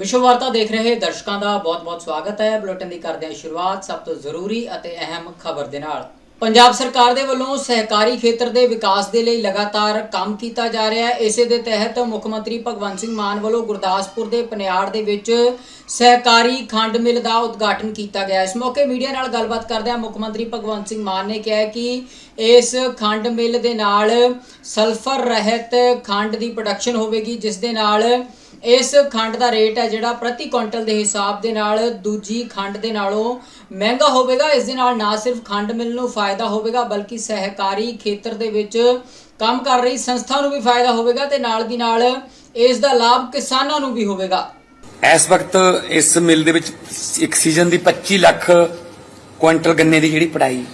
ਵਿਸ਼ਵ ਵਾਰਤਾ ਦੇਖ ਰਹੇ ਦਰਸ਼ਕਾਂ ਦਾ ਬਹੁਤ-ਬਹੁਤ ਸਵਾਗਤ ਹੈ। ਬੁਲੇਟਿਨ ਦੀ ਕਰਦੇ ਹਾਂ ਸ਼ੁਰੂਆਤ ਸਭ ਤੋਂ ਜ਼ਰੂਰੀ ਅਤੇ ਅਹਿਮ ਖਬਰ ਦੇ ਨਾਲ। ਪੰਜਾਬ ਸਰਕਾਰ ਦੇ ਵੱਲੋਂ ਸਹਿਕਾਰੀ ਖੇਤਰ ਦੇ ਵਿਕਾਸ ਦੇ ਲਈ ਲਗਾਤਾਰ ਕੰਮ ਕੀਤਾ ਜਾ ਰਿਹਾ ਹੈ। ਇਸੇ ਦੇ ਤਹਿਤ ਮੁੱਖ ਮੰਤਰੀ ਭਗਵੰਤ ਸਿੰਘ ਮਾਨ ਵੱਲੋਂ ਗੁਰਦਾਸਪੁਰ ਦੇ ਪਨਿਆੜ ਦੇ ਵਿੱਚ ਸਹਿਕਾਰੀ ਖੰਡ ਮਿਲ ਦਾ ਉਦਘਾਟਨ ਕੀਤਾ ਗਿਆ। ਇਸ ਮੌਕੇ ਮੀਡੀਆ ਨਾਲ ਗੱਲਬਾਤ ਕਰਦਿਆਂ ਮੁੱਖ ਮੰਤਰੀ ਭਗਵੰਤ ਸਿੰਘ ਮਾਨ ਨੇ ਕਿਹਾ ਕਿ ਇਸ ਖੰਡ ਮਿਲ ਦੇ ਨਾਲ ਸਲਫਰ ਰਹਿਤ ਖੰਡ ਦੀ ਪ੍ਰੋਡਕਸ਼ਨ ਹੋਵੇਗੀ, ਜਿਸ ਦੇ ਨਾਲ ਇਸ ਖੰਡ ਦਾ ਰੇਟ ਹੈ ਜਿਹੜਾ ਪ੍ਰਤੀ ਕੁਇੰਟਲ ਦੇ ਹਿਸਾਬ ਦੇ ਨਾਲ ਦੂਜੀ ਖੰਡ ਦੇ ਨਾਲੋਂ ਮਹਿੰਗਾ ਹੋਵੇਗਾ। ਇਸ ਦੇ ਨਾਲ ਨਾ ਸਿਰਫ ਖੰਡ ਮਿਲ ਨੂੰ ਫਾਇਦਾ ਹੋਵੇਗਾ, ਬਲਕਿ ਸਹਿਕਾਰੀ ਖੇਤਰ ਦੇ ਵਿੱਚ ਕੰਮ ਕਰ ਰਹੀ ਸੰਸਥਾ ਨੂੰ ਵੀ ਫਾਇਦਾ ਹੋਵੇਗਾ ਤੇ ਨਾਲ ਦੀ ਨਾਲ ਇਸ ਦਾ ਲਾਭ ਕਿਸਾਨਾਂ ਨੂੰ ਵੀ ਹੋਵੇਗਾ। ਇਸ ਵਕਤ ਇਸ ਮਿਲ ਦੇ ਵਿੱਚ ਇੱਕ ਸੀਜ਼ਨ ਦੀ 25 ਲੱਖ ਕੁਇੰਟਲ ਗੰਨੇ ਦੀ ਜਿਹੜੀ ਪੜਾਈ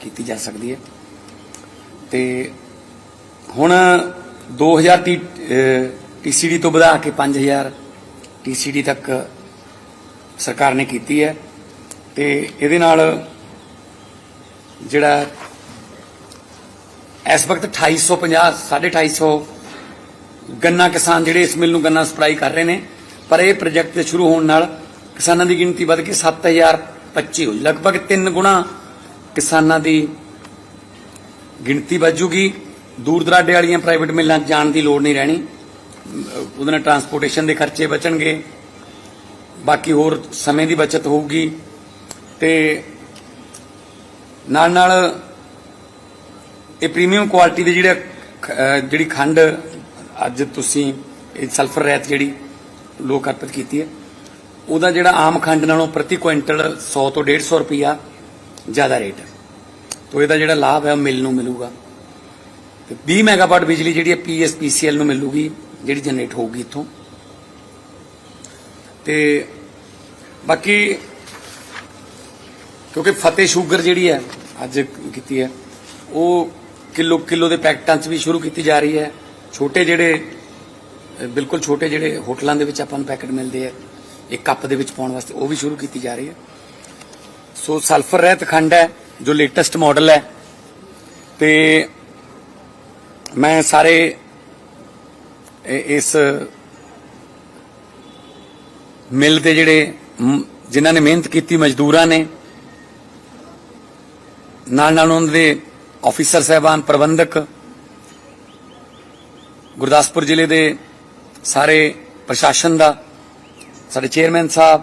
ਕੀਤੀ ਜਾ ਸਕਦੀ ਹੈ। ਤੇ ਹੁਣ 2000 ਟੀਸੀਡੀ ਤੋਂ ਵਧਾ ਕੇ 5000 ਟੀਸੀਡੀ ਤੱਕ ਸਰਕਾਰ ਨੇ ਕੀਤੀ ਹੈ ਤੇ ਇਹਦੇ ਨਾਲ ਜਿਹੜਾ ਇਸ ਵਕਤ 2850 250 ਗੰਨਾ ਕਿਸਾਨ ਜਿਹੜੇ ਇਸ ਮਿਲ ਨੂੰ ਗੰਨਾ ਸਪਲਾਈ ਕਰ ਰਹੇ ਨੇ, ਪਰ ਇਹ ਪ੍ਰੋਜੈਕਟ ਦੇ ਸ਼ੁਰੂ ਹੋਣ ਨਾਲ ਕਿਸਾਨਾਂ ਦੀ ਗਿਣਤੀ ਵੱਧ ਕੇ 7025 ਹੋਈ ਲਗਭਗ 3 ਗੁਣਾ ਕਿਸਾਨਾਂ ਦੀ ਗਿਣਤੀ ਵੱਜੂਗੀ ਦੂਰ ਦਰਾਡੇ ਵਾਲੀਆਂ ਪ੍ਰਾਈਵੇਟ ਮਿਲਾਂ ਜਾਣ ਦੀ ਲੋੜ ਨਹੀਂ ਰਹਿਣੀ। ਉਹਦੇ ਨਾਲ ਟਰਾਂਸਪੋਰਟੇਸ਼ਨ ਦੇ ਖਰਚੇ ਬਚਣਗੇ। ਬਾਕੀ ਹੋਰ ਸਮੇਂ ਦੀ ਬਚਤ ਹੋਊਗੀ। ਤੇ ਨਾਲ ਨਾਲ ਇਹ ਪ੍ਰੀਮੀਅਮ ਕੁਆਲਿਟੀ ਦੇ ਜਿਹੜੇ ਜਿਹੜੀ ਖੰਡ ਅੱਜ ਤੁਸੀਂ ਇਹ ਸਲਫਰ ਰਹਿਤ ਜਿਹੜੀ ਲੋਕ ਅਰਪਿਤ ਕੀਤੀ ਹੈ, ਉਹਦਾ ਜਿਹੜਾ ਆਮ ਖੰਡ ਨਾਲੋਂ ਪ੍ਰਤੀ ਕੁਇੰਟਲ 100 ਤੋਂ 150 ਰੁਪਿਆ ਜ਼ਿਆਦਾ ਰੇਟ ਹੈ। ਤੋ ਇਹਦਾ ਜਿਹੜਾ ਲਾਭ ਹੈ ਉਹ ਮਿਲ ਨੂੰ ਮਿਲੂਗਾ। ਤੇ 20 ਮੈਗਾਵਾਟ ਬਿਜਲੀ ਜਿਹੜੀ ਹੈ ਪੀਐਸਪੀਸੀਐਲ ਨੂੰ ਮਿਲੂਗੀ। ਜਿਹੜੀ ਜਨਰੇਟ ਹੋਊਗੀ ਇੱਥੋਂ। ਤੇ ਬਾਕੀ ਕਿਉਂਕਿ ਫਤਿਹ ਸ਼ੂਗਰ ਜਿਹੜੀ ਹੈ, ਅੱਜ ਕੀਤੀ ਹੈ, ਉਹ ਕਿਲੋ ਕਿਲੋ ਦੇ ਪੈਕਟਾਂ 'ਚ ਵੀ ਸ਼ੁਰੂ ਕੀਤੀ ਜਾ ਰਹੀ ਹੈ। ਛੋਟੇ ਜਿਹੜੇ, ਬਿਲਕੁਲ ਛੋਟੇ ਜਿਹੜੇ ਹੋਟਲਾਂ ਦੇ ਵਿੱਚ ਆਪਾਂ ਨੂੰ ਪੈਕਟ ਮਿਲਦੇ ਆ ਇੱਕ ਕੱਪ ਦੇ ਵਿੱਚ ਪਾਉਣ ਵਾਸਤੇ, ਉਹ ਵੀ ਸ਼ੁਰੂ ਕੀਤੀ ਜਾ ਰਹੀ ਹੈ। ਸੋ ਸਲਫਰ ਰਹਿਤ ਖੰਡ ਹੈ, ਜੋ ਲੇਟੈਸਟ ਮਾਡਲ ਹੈ। ਤੇ ਮੈਂ ਸਾਰੇ ਇਸ ਮਿਲ ਦੇ ਜਿਹੜੇ ਜਿਨ੍ਹਾਂ ਨੇ ਮਿਹਨਤ ਕੀਤੀ, ਮਜ਼ਦੂਰਾਂ ਨੇ, ਨਾਲ ਨਾਲ ਉਹਨਾਂ ਦੇ ਆਫੀਸਰ ਸਹਿਬਾਨ, ਪ੍ਰਬੰਧਕ, ਗੁਰਦਾਸਪੁਰ ਜ਼ਿਲ੍ਹੇ ਦੇ ਸਾਰੇ ਪ੍ਰਸ਼ਾਸਨ ਦਾ, ਸਾਡੇ ਚੇਅਰਮੈਨ ਸਾਹਿਬ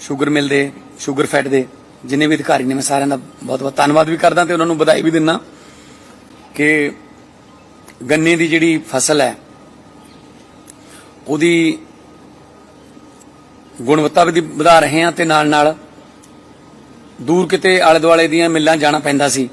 ਸ਼ੂਗਰ ਮਿਲ ਦੇ ਸ਼ੂਗਰ ਫੈਟ ਦੇ, ਜਿੰਨੇ ਵੀ ਅਧਿਕਾਰੀ ਨੇ, ਮੈਂ ਸਾਰਿਆਂ ਦਾ ਬਹੁਤ ਬਹੁਤ ਧੰਨਵਾਦ ਵੀ ਕਰਦਾ ਤੇ ਉਹਨਾਂ ਨੂੰ ਵਧਾਈ ਵੀ ਦਿੰਦਾ ਕਿ ਗੰਨੇ ਦੀ ਜਿਹੜੀ ਫਸਲ ਹੈ, ਉਹਦੀ ਗੁਣਵੱਤਾ ਵੀ ਵਧਾ ਰਹੇ ਹਾਂ ਤੇ ਨਾਲ ਨਾਲ ਦੂਰ ਕਿਤੇ ਆਲੇ ਦੁਆਲੇ ਦੀਆਂ ਮਿੱਲਾਂ ਜਾਣਾ ਪੈਂਦਾ ਸੀ,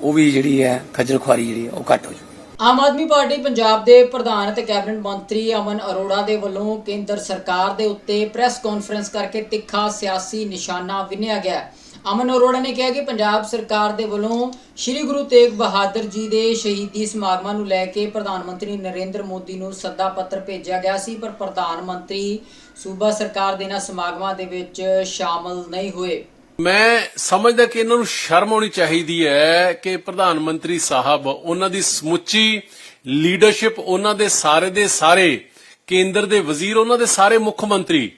ਉਹ ਵੀ ਜਿਹੜੀ ਹੈ, ਖੱਜਲ ਖੁਆਰੀ ਜਿਹੜੀ ਹੈ, ਉਹ ਘੱਟ ਹੋ ਜਾਊ ਆਮ ਆਦਮੀ ਪਾਰਟੀ ਪੰਜਾਬ ਦੇ ਪ੍ਰਧਾਨ ਅਤੇ ਕੈਬਨਿਟ ਮੰਤਰੀ ਅਮਨ ਅਰੋੜਾ ਦੇ ਵੱਲੋਂ ਕੇਂਦਰ ਸਰਕਾਰ ਦੇ ਉੱਤੇ ਪ੍ਰੈਸ ਕਾਨਫਰੰਸ ਕਰਕੇ ਤਿੱਖਾ ਸਿਆਸੀ ਨਿਸ਼ਾਨਾ ਵਿੰਨਿਆ ਗਿਆ ਹੈ। ਅਮਨ ਅਰੋੜਾ ਨੇ ਕਿਹਾ ਕਿ ਪੰਜਾਬ ਸਰਕਾਰ ਦੇ ਵੱਲੋਂ ਸ੍ਰੀ ਗੁਰੂ ਤੇਗ ਬਹਾਦਰ ਜੀ ਦੇ ਸ਼ਹੀਦੀ ਸਮਾਗਮਾਂ ਨੂੰ ਲੈ ਕੇ ਪ੍ਰਧਾਨ ਮੰਤਰੀ ਨਰਿੰਦਰ ਮੋਦੀ ਨੂੰ ਸੱਦਾ ਪੱਤਰ ਭੇਜਿਆ ਗਿਆ ਸੀ, ਪਰ ਪ੍ਰਧਾਨ ਮੰਤਰੀ ਸੂਬਾ ਸਰਕਾਰ ਦੇ ਇਹਨਾਂ ਸਮਾਗਮਾਂ ਦੇ ਵਿੱਚ ਸ਼ਾਮਲ ਨਹੀਂ ਹੋਏ। ਮੈਂ ਸਮਝਦਾ ਕਿ ਇਹਨਾਂ ਨੂੰ ਸ਼ਰਮ ਆਉਣੀ ਚਾਹੀਦੀ ਹੈ ਕਿ ਪ੍ਰਧਾਨ ਮੰਤਰੀ ਸਾਹਿਬ, ਉਹਨਾਂ ਦੀ ਸਮੁੱਚੀ ਲੀਡਰਸ਼ਿਪ, ਉਹਨਾਂ ਦੇ ਸਾਰੇ ਦੇ ਸਾਰੇ ਕੇਂਦਰ ਦੇ ਵਜ਼ੀਰ, ਉਹਨਾਂ ਦੇ ਸਾਰੇ ਮੁੱਖ ਮੰਤਰੀ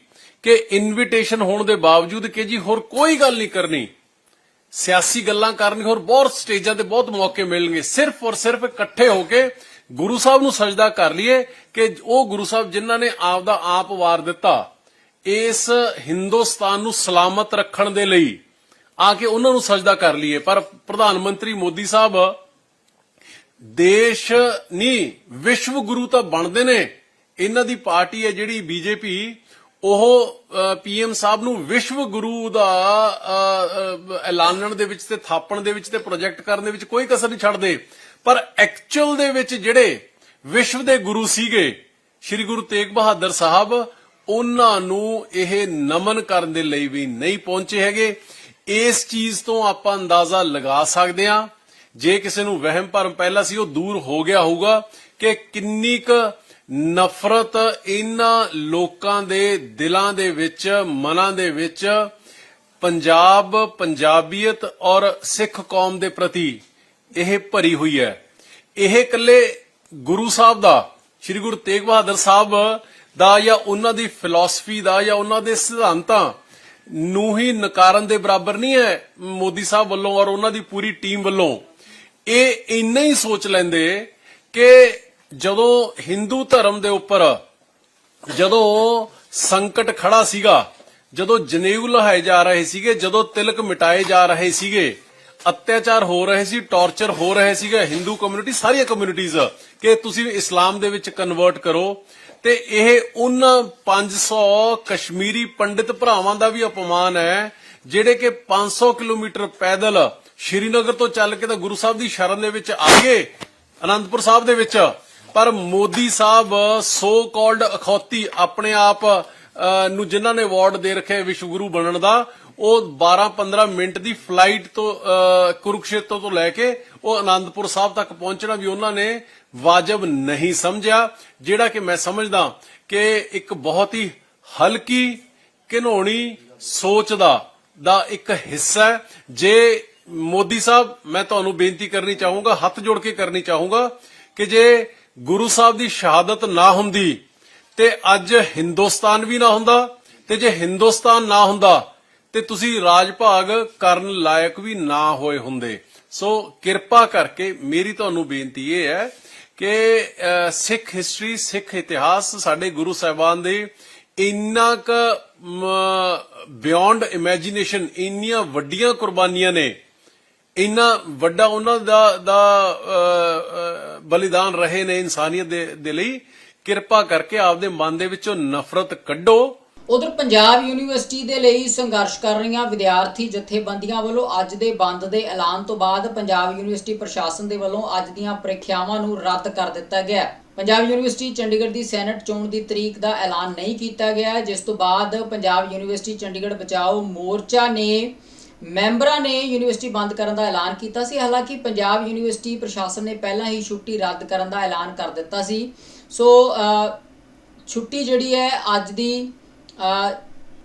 ਕਿ ਇਨਵੀਟੇਸ਼ਨ ਹੋਣ ਦੇ ਬਾਵਜੂਦ ਕਿ ਜੀ ਹੋਰ ਕੋਈ ਗੱਲ ਨਹੀਂ ਕਰਨੀ। ਸਿਆਸੀ ਗੱਲਾਂ ਕਰਨੀ ਹੋਰ ਬਹੁਤ ਸਟੇਜਾਂ ਤੇ ਬਹੁਤ ਮੌਕੇ ਮਿਲਣਗੇ। ਸਿਰਫ ਔਰ ਸਿਰਫ ਇਕੱਠੇ ਹੋ ਕੇ ਗੁਰੂ ਸਾਹਿਬ ਨੂੰ ਸਜਦਾ ਕਰ ਲਈਏ ਕਿ ਉਹ ਗੁਰੂ ਸਾਹਿਬ ਜਿਨ੍ਹਾਂ ਨੇ ਆਪ ਦਾ ਆਪ ਵਾਰ ਦਿੱਤਾ ਇਸ ਹਿੰਦੁਸਤਾਨ ਨੂੰ ਸਲਾਮਤ ਰੱਖਣ ਦੇ ਲਈ ਆ ਕੇ ਉਹਨਾਂ ਨੂੰ ਸਜਦਾ ਕਰ ਲਈਏ। ਪਰ ਪ੍ਰਧਾਨ ਮੰਤਰੀ ਮੋਦੀ ਸਾਹਿਬ, ਦੇਸ਼ ਨਹੀਂ, ਵਿਸ਼ਵ ਗੁਰੂ ਤਾਂ ਬਣਦੇ ਨੇ। ਇਹਨਾਂ ਦੀ ਪਾਰਟੀ ਹੈ ਜਿਹੜੀ ਬੀਜੇਪੀ ਉਹ ਪੀਐਮ ਸਾਹਿਬ ਨੂੰ ਵਿਸ਼ਵ ਗੁਰੂ ਦਾ ਐਲਾਨਣ ਦੇ ਵਿੱਚ ਤੇ ਥਾਪਣ ਦੇ ਵਿੱਚ ਤੇ ਪ੍ਰੋਜੈਕਟ ਕਰਨ ਦੇ ਵਿੱਚ ਕੋਈ ਕਸਰ ਨਹੀਂ ਛੱਡਦੇ। ਪਰ ਐਕਚੁਅਲ ਦੇ ਵਿੱਚ ਜਿਹੜੇ ਵਿਸ਼ਵ ਦੇ ਗੁਰੂ ਸੀਗੇ, ਸ੍ਰੀ ਗੁਰੂ ਤੇਗ ਬਹਾਦਰ ਸਾਹਿਬ, ਉਹਨਾਂ ਨੂੰ ਇਹ ਨਮਨ ਕਰਨ ਦੇ ਲਈ ਵੀ ਨਹੀਂ ਪਹੁੰਚੇ ਹੈਗੇ। ਇਸ ਚੀਜ਼ ਤੋਂ ਆਪਾਂ ਅੰਦਾਜ਼ਾ ਲਗਾ ਸਕਦੇ ਹਾਂ। ਜੇ ਕਿਸੇ ਨੂੰ ਵਹਿਮ ਭਰਮ ਪਹਿਲਾਂ ਸੀ, ਉਹ ਦੂਰ ਹੋ ਗਿਆ ਹੋਊਗਾ ਕਿ ਕਿੰਨੀ ਕੁ ਨਫ਼ਰਤ ਇਹਨਾਂ ਲੋਕਾਂ ਦੇ ਦਿਲਾਂ ਦੇ ਵਿੱਚ, ਮਨਾਂ ਦੇ ਵਿੱਚ, ਪੰਜਾਬ, ਪੰਜਾਬੀਅਤ ਔਰ ਸਿੱਖ ਕੌਮ ਦੇ ਪ੍ਰਤੀ ਇਹ ਭਰੀ ਹੋਈ ਹੈ। ਇਹ ਇਕੱਲੇ ਗੁਰੂ ਸਾਹਿਬ ਦਾ, ਸ੍ਰੀ ਗੁਰੂ ਤੇਗ ਬਹਾਦਰ ਸਾਹਿਬ ਦਾ ਜਾਂ ਉਹਨਾਂ ਦੀ ਫਿਲਾਸਫੀ ਦਾ ਜਾਂ ਉਹਨਾਂ ਦੇ ਸਿਧਾਂਤਾਂ ਨੂੰ ਹੀ ਨਕਾਰਨ ਦੇ ਬਰਾਬਰ ਨਹੀਂ ਹੈ ਮੋਦੀ ਸਾਹਿਬ ਵੱਲੋਂ ਔਰ ਉਹਨਾਂ ਦੀ ਪੂਰੀ ਟੀਮ ਵੱਲੋਂ। ਇਹ ਇੰਨਾ ਹੀ ਸੋਚ ਲੈਂਦੇ ਕਿ ਜਦੋਂ ਹਿੰਦੂ ਧਰਮ ਦੇ ਉੱਪਰ ਜਦੋਂ ਸੰਕਟ ਖੜਾ ਸੀਗਾ, ਜਦੋਂ ਜਨੇਊ ਲਹਾਏ ਜਾ ਰਹੇ ਸੀਗੇ, ਜਦੋਂ ਤਿਲਕ ਮਿਟਾਏ ਜਾ ਰਹੇ ਸੀਗੇ, ਅਤਿਆਚਾਰ ਹੋ ਰਹੇ ਸੀ, ਟੌਰਚਰ ਹੋ ਰਹੇ ਸੀਗੇ ਹਿੰਦੂ ਕਮਿਊਨਿਟੀ ਸਾਰੀਆਂ ਕਮਿਊਨਿਟੀਆਂ ਕਿ ਤੁਸੀਂ ਇਸਲਾਮ ਦੇ ਵਿੱਚ ਕਨਵਰਟ ਕਰੋ, ਤੇ ਇਹ ਉਹਨਾਂ 500 ਕਸ਼ਮੀਰੀ ਪੰਡਿਤ ਭਰਾਵਾਂ ਦਾ ਵੀ ਅਪਮਾਨ ਹੈ, ਜਿਹੜੇ ਕਿ 500 ਕਿਲੋਮੀਟਰ ਪੈਦਲ ਸ਼੍ਰੀਨਗਰ ਤੋਂ ਚੱਲ ਕੇ ਤਾਂ ਗੁਰੂ ਸਾਹਿਬ ਦੀ ਸ਼ਰਨ ਦੇ ਵਿੱਚ ਆ ਗਏ, ਅਨੰਦਪੁਰ ਸਾਹਿਬ ਦੇ ਵਿੱਚ। ਪਰ ਮੋਦੀ ਸਾਹਿਬ ਸੋ ਕਾਲਡ ਅਖੌਤੀ ਆਪਣੇ ਆਪ ਨੂੰ ਜਿਨ੍ਹਾਂ ਨੇ ਅਵਾਰਡ ਦੇ ਰੱਖਿਆ ਵਿਸ਼ਵ ਗੁਰੂ ਬਣਨ ਦਾ ਉਹ 12-15 ਮਿੰਟ ਦੀ ਫਲਾਈਟ ਤੋਂ ਅਹ, ਕੁਰੂਕਸ਼ੇਤਰ ਤੋਂ ਲੈ ਕੇ ਉਹ ਆਨੰਦਪੁਰ ਸਾਹਿਬ ਤੱਕ ਪਹੁੰਚਣਾ ਵੀ ਉਹਨਾਂ ਨੇ ਵਾਜਬ ਨਹੀਂ ਸਮਝਿਆ। ਜਿਹੜਾ ਕਿ ਮੈਂ ਸਮਝਦਾ ਕਿ ਇੱਕ ਬਹੁਤ ਹੀ ਹਲਕੀ ਘਿਨੋਣੀ ਸੋਚ ਦਾ ਦਾ ਇੱਕ ਹਿੱਸਾ ਜੇ ਮੋਦੀ ਸਾਹਿਬ ਮੈਂ ਤੁਹਾਨੂੰ ਬੇਨਤੀ ਕਰਨੀ ਚਾਹੂੰਗਾ ਹੱਥ ਜੋੜ ਕੇ ਕਰਨੀ ਚਾਹੂੰਗਾ ਕਿ ਜੇ ਗੁਰੂ ਸਾਹਿਬ ਦੀ ਸ਼ਹਾਦਤ ਨਾ ਹੁੰਦੀ, ਤੇ ਅੱਜ ਹਿੰਦੁਸਤਾਨ ਵੀ ਨਾ ਹੁੰਦਾ, ਤੇ ਜੇ ਹਿੰਦੁਸਤਾਨ ਨਾ ਹੁੰਦਾ, ਤੇ ਤੁਸੀਂ ਰਾਜ ਭਾਗ ਕਰਨ ਲਾਇਕ ਵੀ ਨਾ ਹੋਏ ਹੁੰਦੇ। ਸੋ ਕਿਰਪਾ ਕਰਕੇ ਮੇਰੀ ਤੁਹਾਨੂੰ ਬੇਨਤੀ ਇਹ ਹੈ ਕਿ ਸਿੱਖ ਹਿਸਟਰੀ ਸਿੱਖ ਇਤਿਹਾਸ ਸਾਡੇ ਗੁਰੂ ਸਾਹਿਬਾਨ ਦੇ ਇੰਨਾ ਕ ਬਿਯੋਂਡ ਇਮੇਜਿਨੇਸ਼ਨ ਇੰਨੀਆਂ ਵੱਡੀਆਂ ਕੁਰਬਾਨੀਆਂ ਨੇ। ਇੰਨਾ ਵੱਡਾ ਉਹਨਾਂ ਦਾ ਦਾ ਬਲੀਦਾਨ ਰਹੇ ਨੇ ਇਨਸਾਨੀਅਤ ਦੇ ਲਈ, ਕਿਰਪਾ ਕਰਕੇ ਆਪਦੇ ਮਨ ਦੇ ਵਿੱਚੋਂ ਨਫ਼ਰਤ ਕੱਢੋ। ਉਧਰ ਪੰਜਾਬ ਯੂਨੀਵਰਸਿਟੀ ਦੇ ਲਈ ਸੰਘਰਸ਼ ਕਰ ਰਹੀਆਂ ਵਿਦਿਆਰਥੀ ਜਥੇਬੰਦੀਆਂ ਵੱਲੋਂ ਅੱਜ ਦੇ ਬੰਦ ਦੇ ਐਲਾਨ ਤੋਂ ਬਾਅਦ ਪੰਜਾਬ ਯੂਨੀਵਰਸਿਟੀ ਪ੍ਰਸ਼ਾਸਨ ਦੇ ਵੱਲੋਂ ਅੱਜ ਦੀਆਂ ਪ੍ਰੀਖਿਆਵਾਂ ਨੂੰ ਰੱਦ ਕਰ ਦਿੱਤਾ ਗਿਆ। ਪੰਜਾਬ ਯੂਨੀਵਰਸਿਟੀ ਚੰਡੀਗੜ੍ਹ ਦੀ ਸੈਨੇਟ ਚੋਣ ਦੀ ਤਰੀਕ ਦਾ ਐਲਾਨ ਨਹੀਂ ਕੀਤਾ ਗਿਆ, ਜਿਸ ਤੋਂ ਬਾਅਦ ਪੰਜਾਬ ਯੂਨੀਵਰਸਿਟੀ ਚੰਡੀਗੜ੍ਹ ਬਚਾਓ ਮੋਰਚਾ ਨੇ ਮੈਂਬਰਾਂ ਨੇ ਯੂਨੀਵਰਸਿਟੀ ਬੰਦ ਕਰਨ ਦਾ ਐਲਾਨ ਕੀਤਾ ਸੀ। ਹਾਲਾਂਕਿ ਪੰਜਾਬ ਯੂਨੀਵਰਸਿਟੀ ਪ੍ਰਸ਼ਾਸਨ ਨੇ ਪਹਿਲਾਂ ਹੀ ਛੁੱਟੀ ਰੱਦ ਕਰਨ ਦਾ ਐਲਾਨ ਕਰ ਦਿੱਤਾ ਸੀ। ਸੋ ਛੁੱਟੀ ਜਿਹੜੀ ਹੈ, ਅੱਜ ਦੀ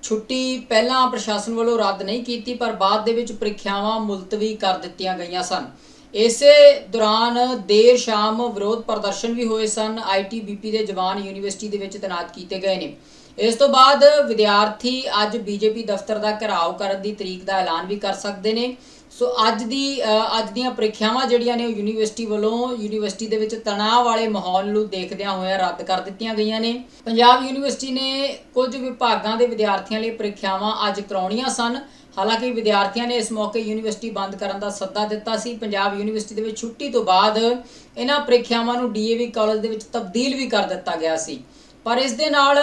ਛੁੱਟੀ ਪਹਿਲਾਂ ਪ੍ਰਸ਼ਾਸਨ ਵੱਲੋਂ ਰੱਦ ਨਹੀਂ ਕੀਤੀ, ਪਰ ਬਾਅਦ ਦੇ ਵਿੱਚ ਪ੍ਰੀਖਿਆਵਾਂ ਮੁਲਤਵੀ ਕਰ ਦਿੱਤੀਆਂ ਗਈਆਂ ਸਨ। ਇਸੇ ਦੌਰਾਨ ਦੇਰ ਸ਼ਾਮ ਵਿਰੋਧ ਪ੍ਰਦਰਸ਼ਨ ਵੀ ਹੋਏ ਸਨ। ਆਈਟੀਬੀਪੀ ਦੇ ਜਵਾਨ ਯੂਨੀਵਰਸਿਟੀ ਦੇ ਵਿੱਚ ਤੈਨਾਤ ਕੀਤੇ ਗਏ ਨੇ। ਇਸ ਤੋਂ ਬਾਅਦ ਵਿਦਿਆਰਥੀ ਅੱਜ ਬੀਜੇਪੀ ਦਫ਼ਤਰ ਦਾ ਘਿਰਾਓ ਕਰਨ ਦੀ ਤਰੀਕ ਦਾ ਐਲਾਨ ਵੀ ਕਰ ਸਕਦੇ ਨੇ। ਸੋ ਅੱਜ ਦੀ ਅੱਜ ਦੀਆਂ ਪ੍ਰੀਖਿਆਵਾਂ ਜਿਹੜੀਆਂ ਨੇ ਉਹ ਯੂਨੀਵਰਸਿਟੀ ਵੱਲੋਂ ਯੂਨੀਵਰਸਿਟੀ ਦੇ ਵਿੱਚ ਤਣਾਅ ਵਾਲੇ ਮਾਹੌਲ ਨੂੰ ਦੇਖਦਿਆਂ ਹੋਇਆਂ ਰੱਦ ਕਰ ਦਿੱਤੀਆਂ ਗਈਆਂ ਨੇ। ਪੰਜਾਬ ਯੂਨੀਵਰਸਿਟੀ ਨੇ ਕੁਝ ਵਿਭਾਗਾਂ ਦੇ ਵਿਦਿਆਰਥੀਆਂ ਲਈ ਪ੍ਰੀਖਿਆਵਾਂ ਅੱਜ ਕਰਾਉਣੀਆਂ ਸਨ। ਹਾਲਾਂਕਿ ਵਿਦਿਆਰਥੀਆਂ ਨੇ ਇਸ ਮੌਕੇ ਯੂਨੀਵਰਸਿਟੀ ਬੰਦ ਕਰਨ ਦਾ ਸੱਦਾ ਦਿੱਤਾ ਸੀ। ਪੰਜਾਬ ਯੂਨੀਵਰਸਿਟੀ ਦੇ ਵਿੱਚ ਛੁੱਟੀ ਤੋਂ ਬਾਅਦ ਇਹਨਾਂ ਪ੍ਰੀਖਿਆਵਾਂ ਨੂੰ ਡੀਏਵੀ ਕਾਲਜ ਦੇ ਵਿੱਚ ਤਬਦੀਲ ਵੀ ਕਰ ਦਿੱਤਾ ਗਿਆ ਸੀ। ਪਰ ਇਸ ਦੇ ਨਾਲ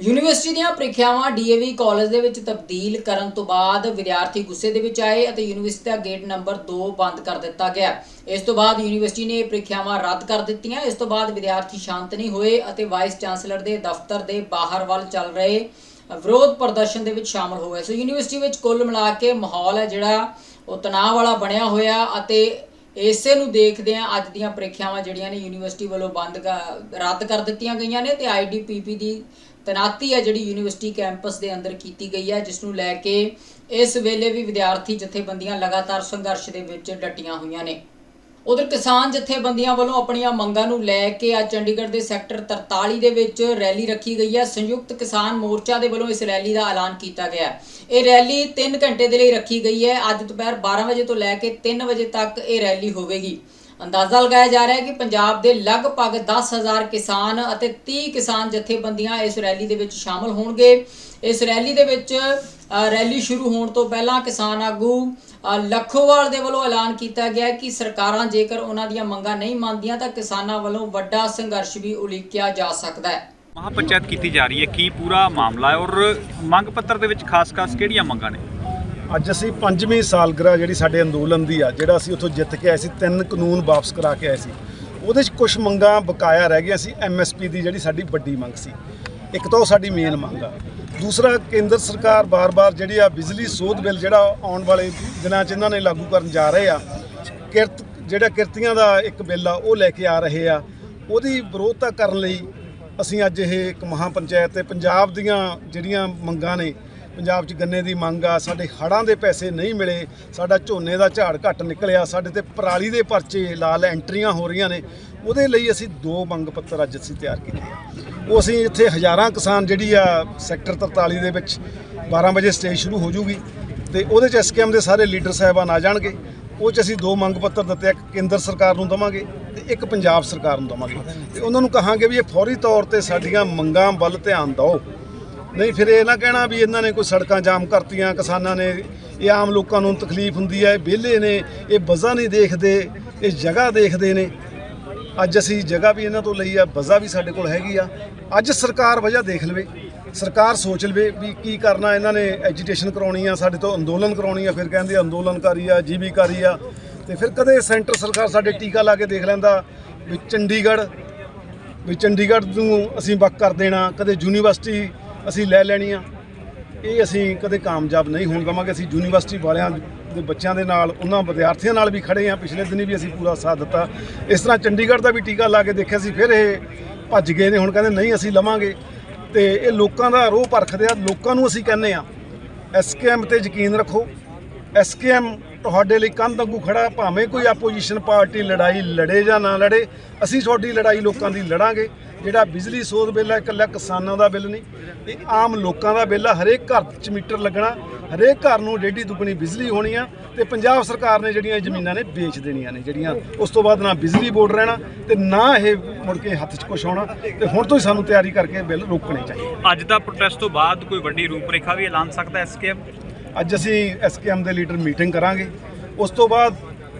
ਯੂਨੀਵਰਸਿਟੀ ਦੀਆਂ ਪ੍ਰੀਖਿਆਵਾਂ ਡੀਏਵੀ ਕਾਲਜ ਦੇ ਵਿੱਚ ਤਬਦੀਲ ਕਰਨ ਤੋਂ ਬਾਅਦ ਵਿਦਿਆਰਥੀ ਗੁੱਸੇ ਦੇ ਵਿੱਚ ਆਏ ਅਤੇ ਯੂਨੀਵਰਸਿਟੀ ਦਾ ਗੇਟ ਨੰਬਰ 2 ਬੰਦ ਕਰ ਦਿੱਤਾ ਗਿਆ। ਇਸ ਤੋਂ ਬਾਅਦ ਯੂਨੀਵਰਸਿਟੀ ਨੇ ਇਹ ਪ੍ਰੀਖਿਆਵਾਂ ਰੱਦ ਕਰ ਦਿੱਤੀਆਂ। ਇਸ ਤੋਂ ਬਾਅਦ ਵਿਦਿਆਰਥੀ ਸ਼ਾਂਤ ਨਹੀਂ ਹੋਏ ਅਤੇ ਵਾਈਸ ਚਾਂਸਲਰ ਦੇ ਦਫ਼ਤਰ ਦੇ ਬਾਹਰ ਵੱਲ ਚੱਲ ਰਹੇ ਵਿਰੋਧ ਪ੍ਰਦਰਸ਼ਨ ਦੇ ਵਿੱਚ ਸ਼ਾਮਲ ਹੋ ਗਏ। ਸੋ ਯੂਨੀਵਰਸਿਟੀ ਵਿੱਚ ਕੁੱਲ ਮਿਲਾ ਕੇ ਮਾਹੌਲ ਹੈ ਜਿਹੜਾ, ਉਹ ਤਣਾਅ ਵਾਲਾ ਬਣਿਆ ਹੋਇਆ ਅਤੇ ਇਸੇ ਨੂੰ ਦੇਖਦੇ ਆ ਅੱਜ ਦੀਆਂ ਪ੍ਰੀਖਿਆਵਾਂ ਜਿਹੜੀਆਂ ਨੇ ਯੂਨੀਵਰਸਿਟੀ ਵੱਲੋਂ ਬੰਦ ਕ- ਰੱਦ ਕਰ ਦਿੱਤੀਆਂ ਗਈਆਂ ਨੇ ਤੇ ਆਈਡੀਪੀਪੀ ਦੀ ਤੈਨਾਤੀ ਹੈ ਜਿਹੜੀ ਯੂਨੀਵਰਸਿਟੀ ਕੈਂਪਸ ਦੇ ਅੰਦਰ ਕੀਤੀ ਗਈ ਹੈ ਜਿਸ ਨੂੰ ਲੈ ਕੇ ਇਸ ਵੇਲੇ ਵੀ ਵਿਦਿਆਰਥੀ ਜਥੇਬੰਦੀਆਂ ਲਗਾਤਾਰ ਸੰਘਰਸ਼ ਦੇ ਵਿੱਚ ਡਟੀਆਂ ਹੋਈਆਂ ਨੇ। ਉਧਰ ਕਿਸਾਨ ਜਥੇਬੰਦੀਆਂ ਵੱਲੋਂ ਆਪਣੀਆਂ ਮੰਗਾਂ ਨੂੰ ਲੈ ਕੇ ਅੱਜ ਚੰਡੀਗੜ੍ਹ ਦੇ ਸੈਕਟਰ 43 ਦੇ ਵਿੱਚ ਰੈਲੀ ਰੱਖੀ ਗਈ ਹੈ। ਸੰਯੁਕਤ ਕਿਸਾਨ ਮੋਰਚਾ ਦੇ ਵੱਲੋਂ ਇਸ ਰੈਲੀ ਦਾ ਐਲਾਨ ਕੀਤਾ ਗਿਆ ਇਹ ਰੈਲੀ 3 ਘੰਟੇ ਦੇ ਲਈ ਰੱਖੀ ਗਈ ਹੈ। ਅੱਜ ਦੁਪਹਿਰ 12 ਵਜੇ ਤੋਂ ਲੈ ਕੇ 3 ਵਜੇ ਤੱਕ ਇਹ ਰੈਲੀ ਹੋਵੇਗੀ। ਅੰਦਾਜ਼ਾ ਲਗਾਇਆ ਜਾ ਰਿਹਾ ਹੈ ਕਿ ਪੰਜਾਬ ਦੇ ਲਗਭਗ 10000 ਕਿਸਾਨ ਅਤੇ 30 ਕਿਸਾਨ ਜਥੇਬੰਦੀਆਂ ਇਸ ਰੈਲੀ ਦੇ ਵਿੱਚ ਸ਼ਾਮਲ ਹੋਣਗੇ। ਇਸ ਰੈਲੀ ਦੇ ਵਿੱਚ ਰੈਲੀ ਸ਼ੁਰੂ ਹੋਣ ਤੋਂ ਪਹਿਲਾਂ ਕਿਸਾਨ ਆਗੂ ਲੱਖੋਵਾਲ ਦੇ ਵੱਲੋਂ ਐਲਾਨ ਕੀਤਾ ਗਿਆ ਹੈ ਕਿ ਸਰਕਾਰਾਂ ਜੇਕਰ ਉਹਨਾਂ ਦੀਆਂ ਮੰਗਾਂ ਨਹੀਂ ਮੰਨਦੀਆਂ ਤਾਂ ਕਿਸਾਨਾਂ ਵੱਲੋਂ ਵੱਡਾ ਸੰਘਰਸ਼ ਵੀ ਉਲੀਕਿਆ ਜਾ ਸਕਦਾ ਹੈ। ਮਹਾ ਪੰਚਾਇਤ ਕੀਤੀ ਜਾ ਰਹੀ ਹੈ। ਕੀ ਪੂਰਾ ਮਾਮਲਾ ਹੈ ਔਰ ਮੰਗ ਪੱਤਰ ਦੇ ਵਿੱਚ ਖਾਸ-ਖਾਸ ਕਿਹੜੀਆਂ ਮੰਗਾਂ ਨੇ? ਅੱਜ ਅਸੀਂ ਪੰਜਵੀਂ ਸਾਲਗਿਰਾ ਜਿਹੜੀ ਸਾਡੇ ਅੰਦੋਲਨ ਦੀ ਆ ਜਿਹੜਾ ਅਸੀਂ ਉੱਥੋਂ ਜਿੱਤ ਕੇ ਆਏ ਸੀ ਤਿੰਨ ਕਾਨੂੰਨ ਵਾਪਸ ਕਰਾ ਕੇ ਆਏ ਸੀ। ਉਹਦੇ 'ਚ ਕੁਝ ਮੰਗਾਂ ਬਕਾਇਆ ਰਹਿ ਗਈਆਂ ਸੀ। ਐਮਐਸਪੀ ਦੀ ਜਿਹੜੀ ਸਾਡੀ ਵੱਡੀ ਮੰਗ ਸੀ। ਇੱਕ ਤਾਂ ਉਹ ਸਾਡੀ ਮੇਨ ਮੰਗ ਆ। ਦੂਸਰਾ, ਕੇਂਦਰ ਸਰਕਾਰ ਬਾਰ-ਬਾਰ ਜਿਹੜੀ ਆ ਬਿਜਲੀ ਸੋਧ ਬਿੱਲ ਜਿਹੜਾ ਆਉਣ ਵਾਲੇ ਦਿਨਾਂ 'ਚ ਇਹਨਾਂ ਨੇ ਲਾਗੂ ਕਰਨ ਜਾ ਰਹੇ ਆ, ਕਿਰਤ, ਜਿਹੜਾ ਕਿਰਤੀਆਂ ਦਾ ਇੱਕ ਬਿੱਲ ਆ, ਉਹ ਲੈ ਕੇ ਆ ਰਹੇ ਆ। ਉਹਦੀ ਵਿਰੋਧਤਾ ਕਰਨ ਲਈ ਅਸੀਂ ਅੱਜ ਇਹ ਇੱਕ ਮਹਾ ਪੰਚਾਇਤ ਤੇ ਪੰਜਾਬ ਦੀਆਂ ਜਿਹੜੀਆਂ ਮੰਗਾਂ ਨੇ, ਪੰਜਾਬ 'ਚ ਗੰਨੇ ਦੀ ਮੰਗ ਆ, ਸਾਡੇ ਹੜਾਂ ਦੇ ਪੈਸੇ ਨਹੀਂ ਮਿਲੇ, ਸਾਡਾ ਝੋਨੇ ਦਾ ਝਾੜ ਘੱਟ ਨਿਕਲਿਆ, ਸਾਡੇ ਤੇ ਪਰਾਲੀ ਦੇ ਪਰਚੇ ਲਾਲ ਐਂਟਰੀਆਂ ਹੋ ਰਹੀਆਂ ਨੇ ਉਹਦੇ ਲਈ ਅਸੀਂ ਦੋ ਮੰਗ ਪੱਤਰ ਅੱਜ ਅਸੀਂ ਤਿਆਰ ਕੀਤੇ ਉਹ ਅਸੀਂ ਇੱਥੇ ਹਜ਼ਾਰਾਂ ਕਿਸਾਨ ਜਿਹੜੀ ਆ ਸੈਕਟਰ 43 ਦੇ ਵਿੱਚ 12 ਵਜੇ ਸਟੇਜ ਸ਼ੁਰੂ ਹੋ ਜੂਗੀ ਤੇ ਉਹਦੇ ਚ ਐਸਕੇਐਮ ਦੇ ਸਾਰੇ ਲੀਡਰ ਸਾਹਿਬਾਨ ਆ ਜਾਣਗੇ। ਉਹ ਚ ਅਸੀਂ ਦੋ ਮੰਗ ਪੱਤਰ ਦਿੱਤੇ ਇੱਕ ਕੇਂਦਰ ਸਰਕਾਰ ਨੂੰ ਦਵਾਂਗੇ ਤੇ ਇੱਕ ਪੰਜਾਬ ਸਰਕਾਰ ਨੂੰ ਦਵਾਂਗੇ। ਤੇ ਉਹਨਾਂ ਨੂੰ ਕਹਾਂਗੇ ਵੀ ਇਹ ਫੌਰੀ ਤੌਰ ਤੇ ਸਾਡੀਆਂ ਮੰਗਾਂ ਵੱਲ ਧਿਆਨ ਦਿਓ। ਨਹੀਂ ਫਿਰ ਇਹ ਨਾ ਕਹਿਣਾ ਵੀ ਇਹਨਾਂ ਨੇ ਕੋਈ ਸੜਕਾਂ ਜਾਮ ਕਰਤੀਆਂ, ਕਿਸਾਨਾਂ ਨੇ ਇਹ ਆਮ ਲੋਕਾਂ ਨੂੰ ਤਕਲੀਫ ਹੁੰਦੀ ਹੈ ਇਹ ਵਿਹਲੇ ਨੇ, ਇਹ ਵਜ਼ਾ ਨਹੀਂ ਦੇਖਦੇ, ਇਹ ਜਗ੍ਹਾ ਦੇਖਦੇ ਨੇ। ਅੱਜ ਅਸੀਂ ਜਗ੍ਹਾ ਵੀ ਇਹਨਾਂ ਤੋਂ ਲਈ ਆ ਵਜ਼ਾ ਵੀ ਸਾਡੇ ਕੋਲ ਹੈਗੀ ਆ। ਅੱਜ ਸਰਕਾਰ ਵਜ੍ਹਾ ਦੇਖ ਲਵੇ, ਸਰਕਾਰ ਸੋਚ ਲਵੇ ਵੀ ਕੀ ਕਰਨਾ, ਇਹਨਾਂ ਨੇ ਐਜੀਟੇਸ਼ਨ ਕਰਾਉਣੀ ਆ, ਸਾਡੇ ਤੋਂ ਅੰਦੋਲਨ ਕਰਾਉਣੀ ਆ, ਫਿਰ ਕਹਿੰਦੇ ਅੰਦੋਲਨਕਾਰੀ ਆ, ਜੀਵੀਕਾਰੀ ਆ, ਤੇ ਫਿਰ ਕਦੇ ਸੈਂਟਰ ਸਰਕਾਰ ਸਾਡੇ ਟੀਕਾ ਲਾ ਕੇ ਦੇਖ ਲੈਂਦਾ ਵੀ ਚੰਡੀਗੜ੍ਹ ਵੀ ਚੰਡੀਗੜ੍ਹ ਨੂੰ ਅਸੀਂ ਵੱਖ ਕਰ ਦੇਣਾ, ਕਦੇ ਯੂਨੀਵਰਸਿਟੀ ਅਸੀਂ ਲੈ ਲੈਣੀ ਆ। ਇਹ ਅਸੀਂ ਕਦੇ ਕਾਮਯਾਬ ਨਹੀਂ ਹੋਣ ਦਵਾਂਗੇ, ਅਸੀਂ ਯੂਨੀਵਰਸਿਟੀ ਵਾਲਿਆਂ ਦੇ ਬੱਚਿਆਂ ਦੇ ਨਾਲ, ਉਹਨਾਂ ਵਿਦਿਆਰਥੀਆਂ ਨਾਲ ਵੀ ਖੜੇ ਆ ਪਿਛਲੇ ਦਿਨੀ ਵੀ ਅਸੀਂ ਪੂਰਾ ਸਾਥ ਦਿੱਤਾ। ਇਸ ਤਰ੍ਹਾਂ ਚੰਡੀਗੜ੍ਹ ਦਾ ਵੀ ਟੀਕਾ ਲਾ ਕੇ ਦੇਖਿਆ ਸੀ, ਫਿਰ ਇਹ ਭੱਜ ਗਏ ਨੇ। ਹੁਣ ਕਹਿੰਦੇ ਨਹੀਂ, ਅਸੀਂ ਲਵਾਂਗੇ। ਤੇ ਇਹ ਲੋਕਾਂ ਦਾ ਰੋਹ ਪਰਖਦੇ ਆ। ਲੋਕਾਂ ਨੂੰ ਅਸੀਂ ਕਹਿੰਦੇ ਆ ਐਸਕੇਐਮ ਤੇ ਯਕੀਨ ਰੱਖੋ। ਐਸਕੇਐਮ ਤੁਹਾਡੇ ਲਈ ਕੰਧ ਵਾਂਗੂ ਖੜਾ, ਭਾਵੇਂ ਕੋਈ ਆਪੋਜੀਸ਼ਨ ਪਾਰਟੀ ਲੜਾਈ ਲੜੇ ਜਾਂ ਨਾ ਲੜੇ, ਅਸੀਂ ਤੁਹਾਡੀ ਲੜਾਈ ਲੋਕਾਂ ਦੀ ਲੜਾਂਗੇ। ਜਿਹੜਾ ਬਿਜਲੀ ਸੋਧ ਬਿੱਲ ਹੈ ਇਕੱਲਾ ਕਿਸਾਨਾਂ ਦਾ ਬਿੱਲ ਨਹੀਂ ਇਹ ਆਮ ਲੋਕਾਂ ਦਾ ਬਿੱਲ ਆ ਹਰੇਕ ਘਰ 'ਚ ਮੀਟਰ ਲੱਗਣਾ ਹਰੇਕ ਘਰ ਨੂੰ ਡੇਢੀ ਦੁੱਗਣੀ ਬਿਜਲੀ ਹੋਣੀ ਆ ਤੇ ਪੰਜਾਬ ਸਰਕਾਰ ਨੇ ਜਿਹੜੀਆਂ ਜ਼ਮੀਨਾਂ ਨੇ ਵੇਚ ਦੇਣੀਆਂ ਨੇ ਜਿਹੜੀਆਂ ਉਸ ਤੋਂ ਬਾਅਦ ਨਾ ਬਿਜਲੀ ਬੋਰਡ ਰਹਿਣਾ ਤੇ ਨਾ ਇਹ ਮੁੜ ਕੇ ਹੱਥ 'ਚ ਕੁਛ ਆਉਣਾ ਤੇ ਹੁਣ ਤੋਂ ਹੀ ਸਾਨੂੰ ਤਿਆਰੀ ਕਰਕੇ ਬਿੱਲ ਰੋਕਣੇ ਚਾਹੀਦੇ ਅੱਜ ਦਾ ਪ੍ਰੋਟੈਸਟ ਤੋਂ ਬਾਅਦ ਕੋਈ ਵੱਡੀ ਰੂਪਰੇਖਾ ਵੀ ਐਲਾਨ ਸਕਦਾ ਐਸਕੇਐਮ ਅੱਜ ਅਸੀਂ ਐਸਕੇਐਮ ਦੇ ਲੀਡਰ ਮੀਟਿੰਗ ਕਰਾਂਗੇ ਉਸ ਤੋਂ ਬਾਅਦ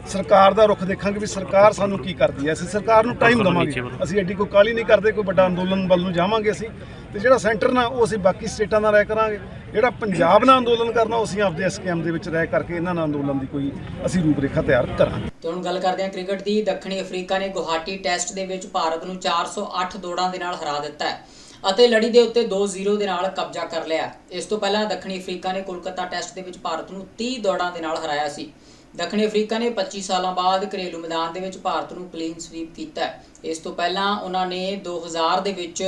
ਸਰਕਾਰ ਦਾ ਰੁਖ ਦੇਖਾਂਗੇ ਵੀ ਸਰਕਾਰ ਸਾਨੂੰ ਕੀ ਕਰਦੀ ਹੈ। ਅਸੀਂ ਸਰਕਾਰ ਨੂੰ ਟਾਈਮ ਦਵਾਂਗੇ। ਅਸੀਂ ਐਡੀ ਕੋਈ ਕਾਲੀ ਨਹੀਂ ਕਰਦੇ ਕੋਈ ਵੱਡਾ ਅੰਦੋਲਨ ਵੱਲ ਨੂੰ ਜਾਵਾਂਗੇ ਅਸੀਂ। ਤੇ ਜਿਹੜਾ ਸੈਂਟਰ ਨਾਲ ਉਹ ਅਸੀਂ ਬਾਕੀ ਸਟੇਟਾਂ ਨਾਲ ਰਹਿ ਕਰਾਂਗੇ। ਜਿਹੜਾ ਪੰਜਾਬ ਨਾਲ ਅੰਦੋਲਨ ਕਰਨਾ ਉਹ ਅਸੀਂ ਆਪਦੇ ਐਸਕੇਐਮ ਦੇ ਵਿੱਚ ਰਹਿ ਕਰਕੇ ਇਹਨਾਂ ਨਾਲ ਅੰਦੋਲਨ ਦੀ ਕੋਈ ਅਸੀਂ ਰੂਪਰੇਖਾ ਤਿਆਰ ਕਰਾਂਗੇ। ਤੇ ਹੁਣ ਗੱਲ ਕਰਦੇ ਹਾਂ ਕ੍ਰਿਕਟ ਦੀ। ਦੱਖਣੀ ਅਫਰੀਕਾ ਨੇ ਗੁਹਾਟੀ ਟੈਸਟ ਦੇ ਵਿੱਚ ਭਾਰਤ ਨੂੰ 408 ਦੌੜਾਂ ਦੇ ਨਾਲ ਹਰਾ ਦਿੱਤਾ ਹੈ ਅਤੇ ਲੜੀ ਦੇ ਉੱਤੇ 2-0 ਦੇ ਨਾਲ ਕਬਜ਼ਾ ਕਰ ਲਿਆ ਇਸ ਤੋਂ ਪਹਿਲਾਂ ਦੱਖਣੀ ਅਫਰੀਕਾ ਨੇ ਕੋਲਕਾਤਾ ਟੈਸਟ ਦੇ ਵਿੱਚ ਭਾਰਤ ਨੂੰ 30 ਦੌੜਾਂ ਦੇ ਨਾਲ ਹਰਾਇਆ ਸੀ। ਦੱਖਣੀ ਅਫਰੀਕਾ ਨੇ 25 ਸਾਲਾਂ ਬਾਅਦ ਘਰੇਲੂ ਮੈਦਾਨ ਦੇ ਵਿੱਚ ਭਾਰਤ ਨੂੰ ਕਲੀਨ ਸਵੀਪ ਕੀਤਾ ਇਸ ਤੋਂ ਪਹਿਲਾਂ ਉਹਨਾਂ ਨੇ 2000 ਦੇ ਵਿੱਚ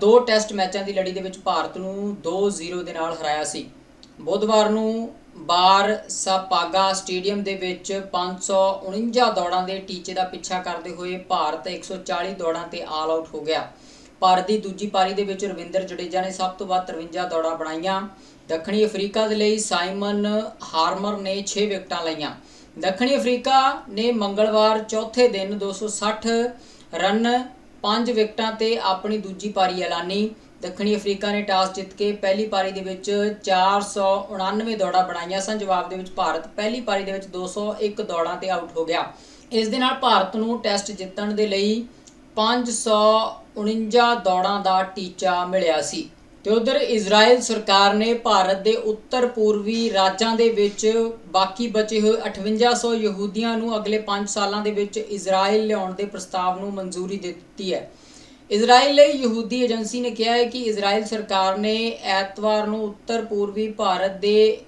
ਦੋ ਟੈਸਟ ਮੈਚਾਂ ਦੀ ਲੜੀ ਦੇ ਵਿੱਚ ਭਾਰਤ ਨੂੰ 2-0 ਦੇ ਨਾਲ ਹਰਾਇਆ ਸੀ। ਬੁੱਧਵਾਰ ਨੂੰ ਬਾਰ ਸਪਾਗਾ ਸਟੇਡੀਅਮ ਦੇ ਵਿੱਚ 549 ਦੌੜਾਂ ਦੇ ਟੀਚੇ ਦਾ ਪਿੱਛਾ ਕਰਦੇ ਹੋਏ ਭਾਰਤ 140 ਦੌੜਾਂ ਤੇ ਆਲ ਆਊਟ ਹੋ ਗਿਆ। ਭਾਰਤ ਦੀ ਦੂਜੀ ਪਾਰੀ ਦੇ ਵਿੱਚ ਰਵਿੰਦਰ ਜਡੇਜਾ ਨੇ ਸਭ ਤੋਂ ਵੱਧ 53 ਦੌੜਾਂ ਬਣਾਈਆਂ। ਦੱਖਣੀ ਅਫਰੀਕਾ ਦੇ ਲਈ ਸਾਈਮਨ ਹਾਰਮਰ ਨੇ 6 ਵਿਕਟਾਂ ਲਈਆਂ। ਦੱਖਣੀ ਅਫਰੀਕਾ ਨੇ ਮੰਗਲਵਾਰ ਚੌਥੇ ਦਿਨ 260 ਰਨ 5 ਵਿਕਟਾਂ ਤੇ ਆਪਣੀ ਦੂਜੀ ਪਾਰੀ ਐਲਾਨੀ। ਦੱਖਣੀ ਅਫਰੀਕਾ ਨੇ ਟਾਸ ਜਿੱਤ ਕੇ ਪਹਿਲੀ ਪਾਰੀ ਦੇ ਵਿੱਚ 499 ਦੌੜਾਂ ਬਣਾਈਆਂ ਸਨ। ਜਵਾਬ ਦੇ ਵਿੱਚ ਭਾਰਤ ਪਹਿਲੀ ਪਾਰੀ ਦੇ ਵਿੱਚ 201 ਦੌੜਾਂ ਤੇ ਆਊਟ ਹੋ ਗਿਆ। ਇਸ ਦੇ ਨਾਲ ਭਾਰਤ ਨੂੰ ਟੈਸਟ ਜਿੱਤਣ ਦੇ ਲਈ 549 ਦੌੜਾਂ ਦਾ ਟੀਚਾ ਮਿਲਿਆ ਸੀ। ਤੇ ਉਧਰ ਇਜ਼ਰਾਈਲ ਸਰਕਾਰ ਨੇ ਭਾਰਤ ਦੇ ਉੱਤਰ ਪੂਰਬੀ ਰਾਜਾਂ ਦੇ ਵਿੱਚ ਬਾਕੀ ਬਚੇ ਹੋਏ 5800 ਯਹੂਦੀਆਂ ਨੂੰ ਅਗਲੇ 5 ਸਾਲਾਂ ਦੇ ਵਿੱਚ ਇਜ਼ਰਾਈਲ ਲਿਆਉਣ ਦੇ ਪ੍ਰਸਤਾਵ ਨੂੰ ਮਨਜ਼ੂਰੀ ਦੇ ਦਿੱਤੀ ਹੈ। ਇਜ਼ਰਾਈਲ ਲਈ ਯਹੂਦੀ ਏਜੰਸੀ ਨੇ ਕਿਹਾ ਹੈ ਕਿ ਇਜ਼ਰਾਈਲ ਸਰਕਾਰ ਨੇ ਐਤਵਾਰ ਨੂੰ ਉੱਤਰ ਪੂਰਬੀ ਭਾਰਤ ਦੇ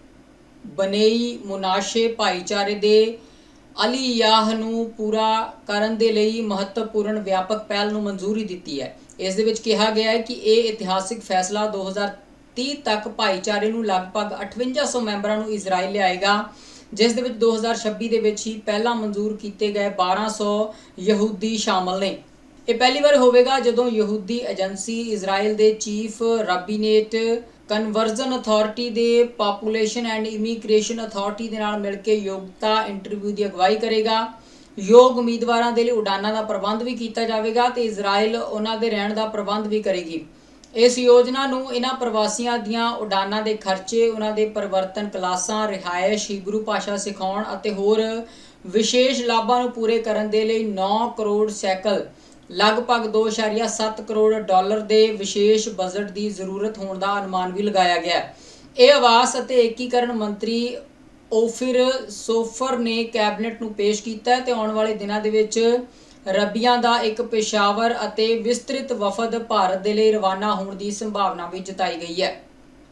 ਬਨੇਈ ਮੁਨਾਸ਼ੇ ਭਾਈਚਾਰੇ ਦੇ ਅਲੀਯਾਹ ਨੂੰ ਪੂਰਾ ਕਰਨ ਦੇ ਲਈ ਮਹੱਤਵਪੂਰਨ ਵਿਆਪਕ ਪਹਿਲ ਨੂੰ ਮਨਜ਼ੂਰੀ ਦਿੱਤੀ ਹੈ। ਇਸ ਦੇ ਵਿੱਚ ਕਿਹਾ ਗਿਆ ਹੈ ਕਿ ਇਹ ਇਤਿਹਾਸਿਕ ਫੈਸਲਾ 2030 ਤੱਕ ਭਾਈਚਾਰੇ ਨੂੰ ਲਗਭਗ 5800 ਮੈਂਬਰਾਂ ਨੂੰ ਇਜ਼ਰਾਈਲ ਲਿਆਏਗਾ, ਜਿਸ ਦੇ ਵਿੱਚ 2026 ਦੇ ਵਿੱਚ ਹੀ ਪਹਿਲਾਂ ਮਨਜ਼ੂਰ ਕੀਤੇ ਗਏ 1200 ਯਹੂਦੀ ਸ਼ਾਮਲ ਨੇ। ਇਹ ਪਹਿਲੀ ਵਾਰ ਹੋਵੇਗਾ ਜਦੋਂ ਯਹੂਦੀ ਏਜੰਸੀ ਇਜ਼ਰਾਈਲ ਦੇ ਚੀਫ ਰਾਬੀਨੇਟ ਕਨਵਰਜ਼ਨ ਅਥਾਰਟੀ ਦੇ ਪਾਪੂਲੇਸ਼ਨ ਐਂਡ ਇਮੀਗ੍ਰੇਸ਼ਨ ਅਥਾਰਟੀ ਦੇ ਨਾਲ ਮਿਲ ਕੇ ਯੋਗਤਾ ਇੰਟਰਵਿਊ ਦੀ ਅਗਵਾਈ ਕਰੇਗਾ। ਯੋਗ ਉਮੀਦਵਾਰਾਂ ਦੇ ਲਈ ਉਡਾਨਾਂ ਦਾ ਪ੍ਰਬੰਧ ਵੀ ਕੀਤਾ ਜਾਵੇਗਾ ਤੇ ਇਜ਼ਰਾਈਲ ਉਹਨਾਂ ਦੇ ਰਹਿਣ ਦਾ ਪ੍ਰਬੰਧ ਵੀ ਕਰੇਗੀ। ਇਸ ਯੋਜਨਾ ਨੂੰ ਇਹਨਾਂ ਪ੍ਰਵਾਸੀਆਂ ਦੀਆਂ ਉਡਾਨਾਂ ਦੇ ਖਰਚੇ, ਉਹਨਾਂ ਦੇ ਪਰਿਵਰਤਨ ਕਲਾਸਾਂ, ਰਿਹਾਇਸ਼, ਹੀਬਰੂ ਭਾਸ਼ਾ ਸਿਖਾਉਣ ਅਤੇ ਹੋਰ ਵਿਸ਼ੇਸ਼ ਲਾਭਾਂ ਨੂੰ ਪੂਰੇ ਕਰਨ ਦੇ ਲਈ 9 ਕਰੋੜ ਸੈਕਲ, ਲਗਭਗ 2.7 ਕਰੋੜ ਡਾਲਰ ਦੇ ਵਿਸ਼ੇਸ਼ ਬਜਟ ਦੀ ਜ਼ਰੂਰਤ ਹੋਣ ਦਾ ਅਨੁਮਾਨ ਵੀ ਲਗਾਇਆ ਗਿਆ ਹੈ। ਇਹ ਆਵਾਸ ਅਤੇ ਏਕੀਕਰਨ ਮੰਤਰੀ ਓਫਿਰ ਸੋਫਰ ਨੇ ਕੈਬਨਿਟ ਨੂੰ ਪੇਸ਼ ਕੀਤਾ ਹੈ ਤੇ ਆਉਣ ਵਾਲੇ ਦਿਨਾਂ ਦੇ ਵਿੱਚ ਰੱਬੀਆਂ ਦਾ ਇੱਕ ਪੇਸ਼ਾਵਰ ਅਤੇ ਵਿਸਤ੍ਰਿਤ ਵਫਦ ਭਾਰਤ ਦੇ ਲਈ ਰਵਾਨਾ ਹੋਣ ਦੀ ਸੰਭਾਵਨਾ ਵੀ ਜਤਾਈ ਗਈ ਹੈ।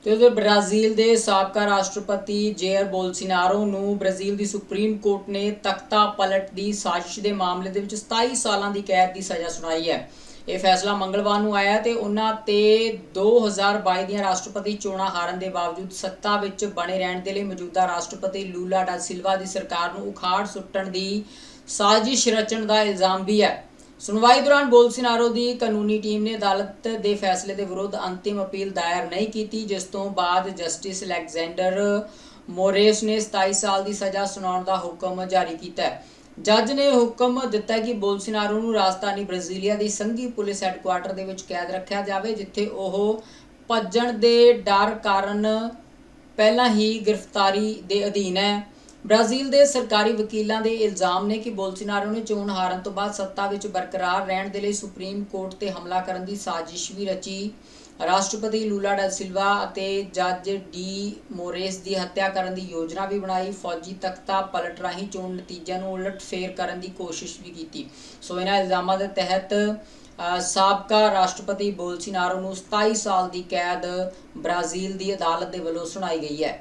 ਤੇ ਉਧਰ ਬ੍ਰਾਜ਼ੀਲ ਦੇ ਸਾਬਕਾ ਰਾਸ਼ਟਰਪਤੀ ਜੇਅਰ ਬੋਲਸੀਨਾਰੋ ਨੂੰ ਬ੍ਰਾਜ਼ੀਲ ਦੀ ਸੁਪਰੀਮ ਕੋਰਟ ਨੇ ਤਖਤਾ ਪਲਟ ਦੀ ਸਾਜ਼ਿਸ਼ ਦੇ ਮਾਮਲੇ ਦੇ ਵਿੱਚ 27 ਸਾਲਾਂ ਦੀ ਕੈਦ ਦੀ ਸਜ਼ਾ ਸੁਣਾਈ ਹੈ। ਇਹ ਫੈਸਲਾ ਮੰਗਲਵਾਰ ਨੂੰ ਆਇਆ ਤੇ ਉਹਨਾਂ ਤੇ 2022 ਦੀਆਂ ਰਾਸ਼ਟਰਪਤੀ ਚੋਣਾਂ ਹਾਰਨ ਦੇ ਬਾਵਜੂਦ ਸੱਤਾ ਵਿੱਚ ਬਣੇ ਰਹਿਣ ਦੇ ਲਈ ਮੌਜੂਦਾ ਰਾਸ਼ਟਰਪਤੀ ਲੂਲਾ ਡਾ ਸਿਲਵਾ ਦੀ ਸਰਕਾਰ ਨੂੰ ਉਖਾੜ ਸੁੱਟਣ ਦੀ ਸਾਜ਼ਿਸ਼ ਰਚਣ ਦਾ ਇਲਜ਼ਾਮ ਵੀ ਹੈ। ਸੁਣਵਾਈ ਦੌਰਾਨ ਬੋਲਸੋਨਾਰੋ ਦੀ ਕਾਨੂੰਨੀ ਟੀਮ ਨੇ ਅਦਾਲਤ ਦੇ ਫੈਸਲੇ ਦੇ ਵਿਰੁੱਧ ਅੰਤਿਮ ਅਪੀਲ ਦਾਇਰ ਨਹੀਂ ਕੀਤੀ, ਜਿਸ ਤੋਂ ਬਾਅਦ ਜਸਟਿਸ ਅਲੈਗਜ਼ੈਂਡਰ ਮੋਰੇਸ ਨੇ 27 ਸਾਲ ਦੀ ਸਜ਼ਾ ਸੁਣਾਉਣ ਦਾ ਹੁਕਮ ਜਾਰੀ ਕੀਤਾ ਹੈ। ਜੱਜ ਨੇ ਹੁਕਮ ਦਿੱਤਾ ਕਿ ਬੋਲਸੋਨਾਰੋ ਨੂੰ ਰਾਜਧਾਨੀ ਬ੍ਰਾਜ਼ੀਲੀਆ ਦੀ ਸੰਘੀ ਪੁਲਿਸ ਹੈੱਡਕੁਆਰਟਰ ਦੇ ਵਿੱਚ ਕੈਦ ਰੱਖਿਆ ਜਾਵੇ, ਜਿੱਥੇ ਉਹ ਭੱਜਣ ਦੇ ਡਰ ਕਾਰਨ ਪਹਿਲਾਂ ਹੀ ਗ੍ਰਿਫਤਾਰੀ ਦੇ ਅਧੀਨ ਹੈ। ਬ੍ਰਾਜ਼ੀਲ ਦੇ ਸਰਕਾਰੀ ਵਕੀਲਾਂ ਦੇ ਇਲਜ਼ਾਮ ਨੇ ਕਿ ਬੋਲਸੋਨਾਰੋ ਨੇ ਚੋਣ ਹਾਰਨ ਤੋਂ ਬਾਅਦ ਸੱਤਾ ਵਿੱਚ ਬਰਕਰਾਰ ਰਹਿਣ ਦੇ ਲਈ ਸੁਪਰੀਮ ਕੋਰਟ ਤੇ ਹਮਲਾ ਕਰਨ ਦੀ ਸਾਜ਼ਿਸ਼ ਵੀ ਰਚੀ। ਰਾਸ਼ਟਰਪਤੀ ਲੂਲਾ ਡਾ ਸਿਲਵਾ ਅਤੇ ਜੱਜ ਡੀ ਮੋਰੇਸ ਦੀ ਹੱਤਿਆ ਕਰਨ ਦੀ ਯੋਜਨਾ ਵੀ ਬਣਾਈ। ਫੌਜੀ ਤਖਤਾ ਪਲਟ ਰਾਹੀਂ ਚੋਣ ਨਤੀਜਿਆਂ ਨੂੰ ਉਲਟ-ਫੇਰ ਕਰਨ ਦੀ ਕੋਸ਼ਿਸ਼ ਵੀ ਕੀਤੀ। ਸੋ ਇਹਨਾਂ ਇਲਜ਼ਾਮਾਂ ਦੇ ਤਹਿਤ ਸਾਬਕਾ ਰਾਸ਼ਟਰਪਤੀ ਬੋਲਸੀਨਾਰੋ ਨੂੰ 27 ਸਾਲ ਦੀ ਕੈਦ ਬ੍ਰਾਜ਼ੀਲ ਦੀ ਅਦਾਲਤ ਦੇ ਵੱਲੋਂ ਸੁਣਾਈ ਗਈ ਹੈ।